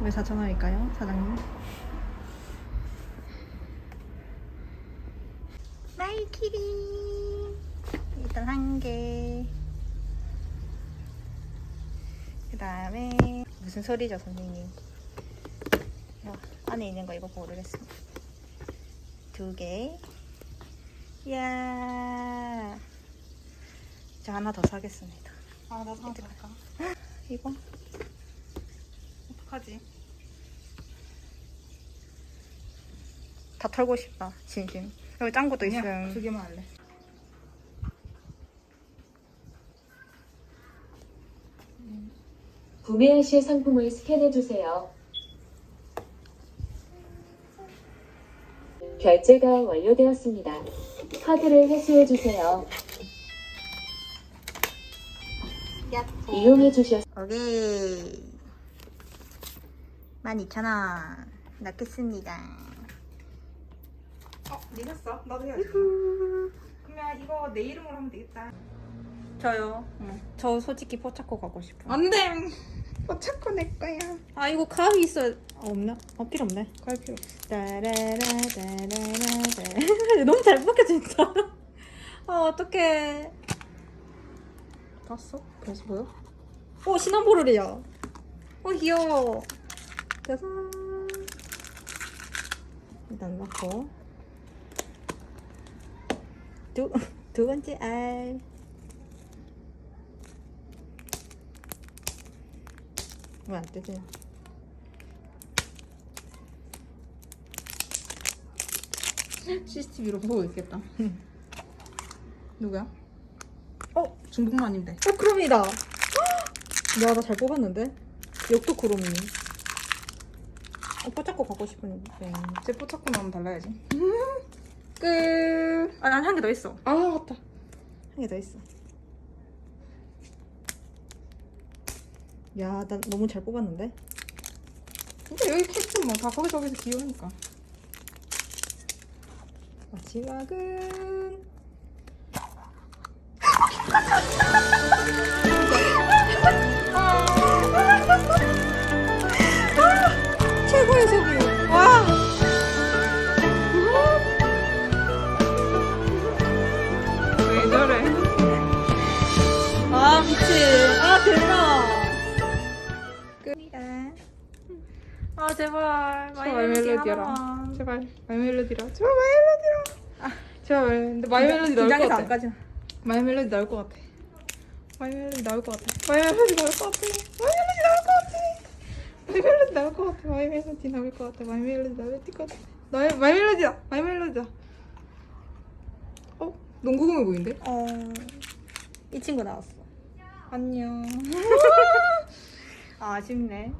왜 4,000원일까요, 사장님? 마이키리 일단 한 개. 그 다음에 무슨 소리죠, 선생님? 야, 안에 있는 거 이거 모르겠습니다. 두 개. 이야. 저 하나 더 사겠습니다. 아 나도 하나 더 할까? 이거? 어떡하지? 다 털고 싶다, 진심. 여기 짠 것도 그냥 있음. 두 개만 할래. 구매하실 상품을 스캔해 주세요. 결제가 완료되었습니다. 카드를 회수해 주세요. 이용해 주셔서 오케이. 12,000원. 넣겠습니다. 어, 네 샀어? 나도 해야지. 그러면 이거 내 이름으로 하면 되겠다. 저요? 저 솔직히 포차코 가고 싶어요. 안 돼. 어차피 내 거야. 아, 이거 가위 있어. 어, 없나? 어, 필요 없네. 갈 필요 없어. 따라라, 따라라, 너무 잘 벗겨진다. 아, 어떡해. 봤어? 벌써 보여? 어, 시나모롤이야. 어, 귀여워. 짜잔. 일단 넣고. 두, 두 번째 알. 왜안 뜨지? CCTV로 보고 있겠다. 누구야? 어, 중국만인데. 어, 크롬이다. 야, 나 잘 뽑았는데? 역도 크롬이. 어, 뽀짝고 갖고 싶은데. 제 포착고 나오면 달라야지. 끝. 아, 난 한 개 더 있어. 아, 맞다. 한 개 더 있어. 야, 난 너무 잘 뽑았는데? 근데 여기 캡처 뭐다 거기서 거기서 귀여우니까. 마지막은. 아, 대박. 끝이다. 아, 제발. 멜로디 멜로디라. 하나만. 제발 마이 멜로디라. 제발 마이 멜로디라. 아, 제발. 근데 마이 멜로디 나올 것 긴장해서 같아. 안 까지. 마이 멜로디 나올 것 같아. 마이 멜로디 나올 것 같아. 마이 멜로디 나올 것 같아. 마이 멜로디 나올 것 같아. 마이 멜로디 나올 것 같아. 마이 멜로디 나올 것 같아. 마이 멜로디 나올 것 같아. 마이 마이 멜로디야. 마이 멜로디야. 어? 농구 공에 보이는데? 어, 이 친구 나왔어. 안녕. 아, 아쉽네.